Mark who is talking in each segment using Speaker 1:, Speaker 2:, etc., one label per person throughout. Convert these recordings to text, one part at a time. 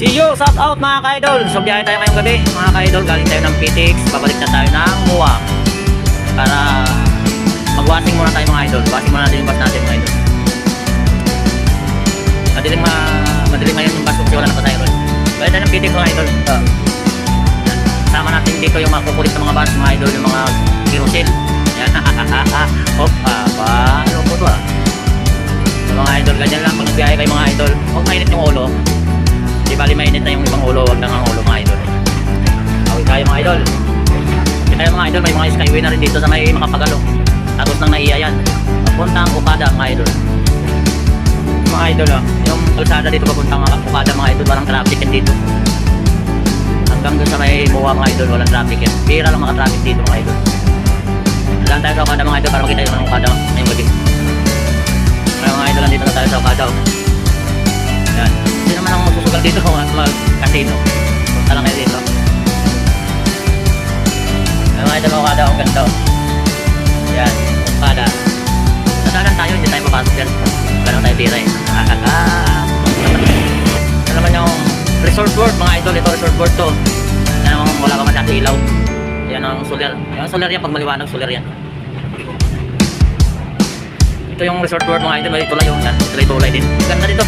Speaker 1: See you, shout out mga ka-idol. So biyahe tayo ngayong gabi, mga ka-idol. Galing tayo ng PTX, babalik na tayo ng MUA. Para mag-washing muna tayo mga idol. Washing muna natin yung bus natin mga idol. Madaling ma madaling ngayon yung bus kasi wala na pa tayo ron. Galing tayo ng PTX mga idol. Uh, sama natin dito yung mga kukulit na mga bus mga idol, yung mga kerosene. Yan, hop, haba. Ano po to ah? So, mga idol, ganyan lang pag nagbiyahe kayo mga idol. Huwag mainit yung ulo. Mainit na yung ibang ulo, wag lang ang ulo mga idol. Okay tayo mga idol. Okay tayo mga idol, may mga skyway na rin dito sa may makapagalo. Tapos nang naiya yan. Papuntang Okada mga idol. Mga idol ah, yung kalsada dito papuntang Okada mga idol, walang traffic yan dito. Hanggang doon sa may buwa mga idol, walang traffic yan. Bira lang maka-traffic dito mga idol. Dahan tayo sa Okada mga idol para makita yung Okada ngayong gabi. Mga idol, nandito na tayo sa Okada. oh. Yan. Hindi naman ako magsusugal dito at mag-casino. Punta lang kayo dito. Yan mga idol, Okada, ang ganda. oh. Yan, Okada. Nadalan tayo, hindi tayo papasok dyan. Ganun tayo tira eh. Ito naman yung resort board, mga idol. Ito resort board to. Yan ang wala ka masyado ilaw. Yan ang solar. Yan ang solar yan, pag maliwanag, solar yan. Ito yung resort board mga idol, may tulay yung yan. Tulay-tulay din. Ganda dito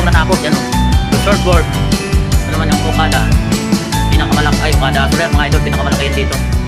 Speaker 1: kada pinakamalaki ay kada solar mga idol pinakamalaki yun dito.